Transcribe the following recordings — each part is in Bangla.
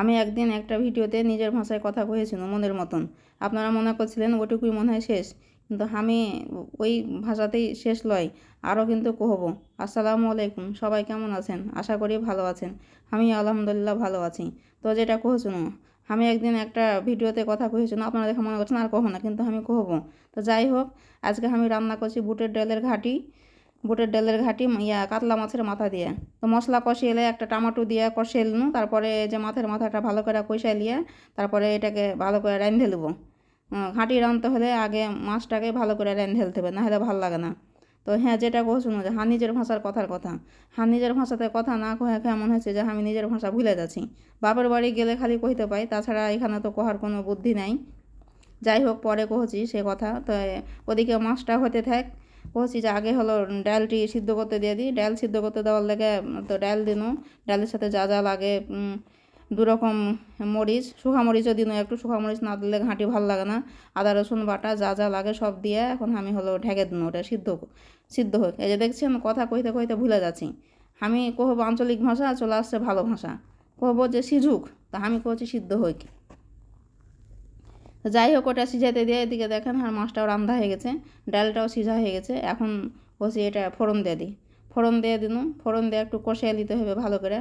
আমি একদিন একটা ভিডিওতে নিজের ভাষায় কথা কয়েছিল মনের মতন। আপনারা মনে করছিলেন ওটুকুই মনে হয় শেষ, কিন্তু আমি ওই ভাষাতেই শেষ লয়, আরও কিন্তু কহব। আসসালামু আলাইকুম, সবাই কেমন আছেন? আশা করি ভালো আছেন। আমি আলহামদুলিল্লাহ ভালো আছি। তো যেটা কহেছিল আমি একদিন একটা ভিডিওতে কথা কহেছিল আপনারা দেখে মনে করছেন আর কহো না, কিন্তু আমি কহব। তো যাই হোক, আজকে আমি রান্না করছি বুটের ডালের ঘাটি বুটের ডালের ঘাটি ইয়া, কাতলা মাছের মাথা দিয়ে। তো মশলা কষিয়ে এলে একটা টমাটো দিয়ে কষিয়ে নিলাম তারপরে যে মাছের মাথাটা ভালো করে কষাই নিয়ে তারপরে এটাকে ভালো করে রাঁধে নেব। ঘাঁটি রাঁধতে হলে আগে মাছটাকে ভালো করে রাঁধে ফেলতে হবে, নাহলে ভালো লাগে না। তো হ্যাঁ যেটা কহছো যে হ্যাঁ নিজের ভাষার কথার কথা। হ্যাঁ নিজের ভাষাতে কথা না কহে এমন হয়েছে যে আমি নিজের ভাষা ভুলে যাচ্ছি। বাপের বাড়ি গেলে খালি কইতে পাই, তাছাড়া এখানে তো কহার কোনো বুদ্ধি নাই। যাই হোক, পরে কহছি সে কথা। তো ওদিকে মাছটা হতে থাক। কহছি যে আগে হলো ডালটি সিদ্ধ করতে দিয়ে দিই। ডাল সিদ্ধ করতে দেওয়ার লেগে তো ডাল দিনু। ডালের সাথে যা যা লাগে দু রকম মরিচ শুকা মরিচও দিন। একটু শুকা মরিচ না দিলে ঘাঁটি ভালো লাগে না। আদা, রসুন, বাটা, যা যা লাগে সব দিয়ে এখন আমি হলো ঢেকে দিন, ওটা সিদ্ধ সিদ্ধ হোক। এই যে দেখছেন কথা কইতে কইতে ভুলে যাচ্ছি। আমি কহবো আঞ্চলিক ভাষা, চলে আসছে ভালো ভাষা। কহবো যে সিঝুক তা আমি কহছি সিদ্ধ হইক যাই হোক ওটা সিঝাইতে দিয়ে এদিকে দেখেন আর মাছটাও রান্ধা হয়ে গেছে, ডালটাও সিঝা হয়ে গেছে। এখন বসে এটা ফোড়ন দিয়ে দিই। ফোড়ন দিয়ে দিন, ফোড়ন দিয়ে একটু কষিয়ে নিতে হবে ভালো করে।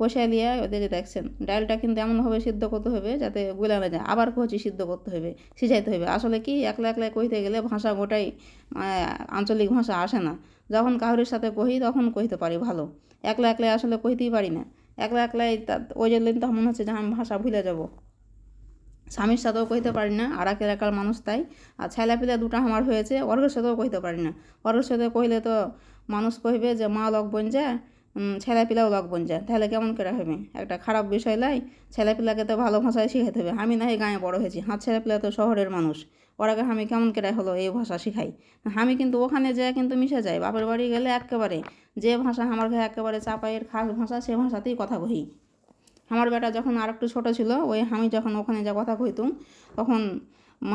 কষিয়ে দিয়ে ওদেরকে দেখছেন, ডালটা কিন্তু এমনভাবে সিদ্ধ করতে হবে যাতে গুলা না যায়, আবার কচি সিদ্ধ করতে হবে সিঝাইতে হবে। আসলে কি, একলা একলা কইতে গেলে ভাষা গোটাই আঞ্চলিক ভাষা আসে না। যখন কাহুরির সাথে কহি তখন কইতে পারি ভালো। একলা একলা আসলে কইতেই পারি না। একলা একলাই ওই জন্য তো মনে হচ্ছে যে আমি ভাষা ভুলে যাব। স্বামীর সাথেও কইতে পারি না আর এক এলাকার মানুষ তাই। আর ছেলেপিলে দুটো আমার হয়েছে অর্ঘের সাথেও কইতে পারি না। অর্ঘের সাথে কইলে তো মানুষ কইবে যে, মা লক বন যায় ছেলেপিলাও লক বন যায়। তাহলে কেমন করে হবে? একটা খারাপ বিষয় লাই, ছেলেপিলাকে তো ভালো ভাষায় শিখাতে হবে। আমি না এই গাঁয়ে বড় হয়েছি, হাত ছেলেপিলা তো শহরের মানুষ। ওরাকে আমি কেমন করে হলো এই ভাষা শিখাই? আমি কিন্তু ওখানে যেয়ে কিন্তু মিশে যাই, বাপের বাড়ি গেলে একেবারে যে ভাষা আমার ঘরে একেবারে চাপাইয়ের খাস ভাষা, সে ভাষাতেই কথা কহি। আমার বেটা যখন আর একটু ছোটো ছিল, ওই আমি যখন ওখানে যা কথা কইতুম, তখন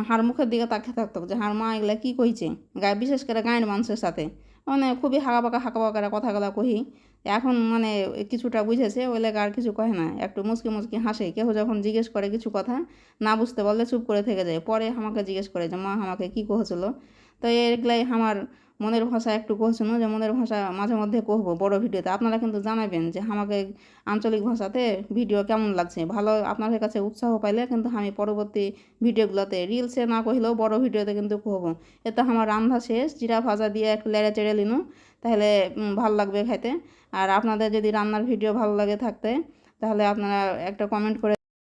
হার মুখের দিকে তাকে থাকতো যে, হার মা, এগুলা কী কইছে? গায়ে বিশেষ করে গায়ের মানুষের সাথে। মানে খুবই হাঁকা পাকা হাঁকা পাকা কথাগুলো কহি। এখন মানে কিছুটা বুঝেছে, ওই লেগে আর কিছু কহে না। একটু মুসকি মুসকি হাসে। কেউ যখন জিজ্ঞেস করে কিছু কথা না বুঝতে বললে চুপ করে থেকে যায়। পরে আমাকে জিজ্ঞেস করে যে, মা, আমাকে কী কহেছিল? তো এগুলাই আমার মনের ভাষা একটু কহছিল যে মনের ভাষা মাঝে মধ্যে কহবো বড় ভিডিওতে। আপনারা কিন্তু জানাবেন যে আমাকে আঞ্চলিক ভাষাতে ভিডিও কেমন লাগছে। ভালো আপনাদের কাছে উৎসাহ পাইলে কিন্তু আমি পরবর্তী ভিডিওগুলোতে রিলসে না কহিলেও বড় ভিডিওতে কিন্তু কহবো এতে আমার রান্না শেষ, জিরা ভাজা দিয়ে একটু লেড়ে চেড়ে নিনু তাহলে ভালো লাগবে খাইতে। আর আপনাদের যদি রান্নার ভিডিও ভালো লাগে থাকতে, তাহলে আপনারা একটা কমেন্ট করে